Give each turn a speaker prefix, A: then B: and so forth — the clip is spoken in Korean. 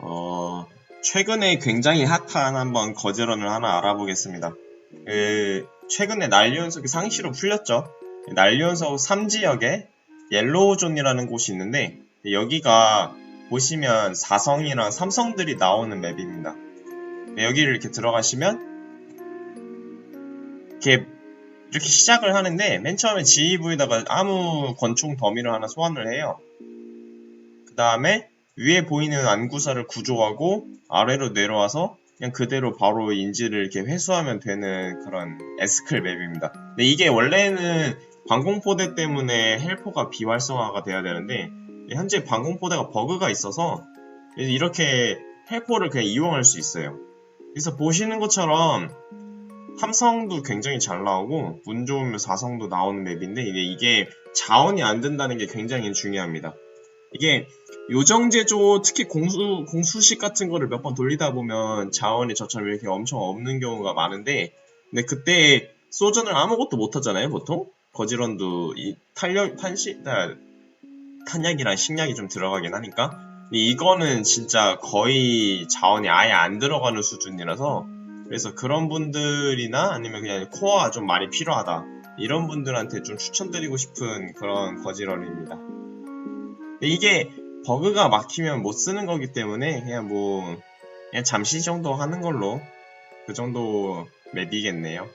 A: 어, 최근에 굉장히 핫한 한번 거제런을 하나 알아보겠습니다. 그, 최근에 난리연석이 상시로 풀렸죠. 난리연석 3지역에 옐로우존이라는 곳이 있는데 여기가 보시면 사성이랑 삼성들이 나오는 맵입니다. 네, 여기를 이렇게 들어가시면 이렇게 이렇게 시작을 하는데 맨 처음에 GEV에다가 아무 권총 더미를 하나 소환을 해요. 그 다음에 위에 보이는 안구사를 구조하고 아래로 내려와서 그냥 그대로 바로 인지를 이렇게 회수하면 되는 그런 에스클 맵입니다. 근데 이게 원래는 방공포대 때문에 헬포가 비활성화가 돼야 되는데 현재 방공포대가 버그가 있어서 이렇게 헬포를 그냥 이용할 수 있어요. 그래서 보시는 것처럼 삼성도 굉장히 잘 나오고 운 좋으면 사성도 나오는 맵인데 이게 자원이 안 된다는 게 굉장히 중요합니다. 이게 요정제조 특히 공수 공수식 같은 거를 몇 번 돌리다 보면 자원이 저처럼 이렇게 엄청 없는 경우가 많은데 근데 그때 소전을 아무것도 못 하잖아요 보통 거지런도 이 탄력 탄시 아, 탄약이랑 식량이 좀 들어가긴 하니까 이거는 진짜 거의 자원이 아예 안 들어가는 수준이라서 그래서 그런 분들이나 아니면 그냥 코어가 좀 많이 필요하다 이런 분들한테 좀 추천드리고 싶은 그런 거지런입니다. 이게 버그가 막히면 못 쓰는 거기 때문에 그냥 뭐 그냥 잠시 정도 하는 걸로 그 정도 맵이겠네요.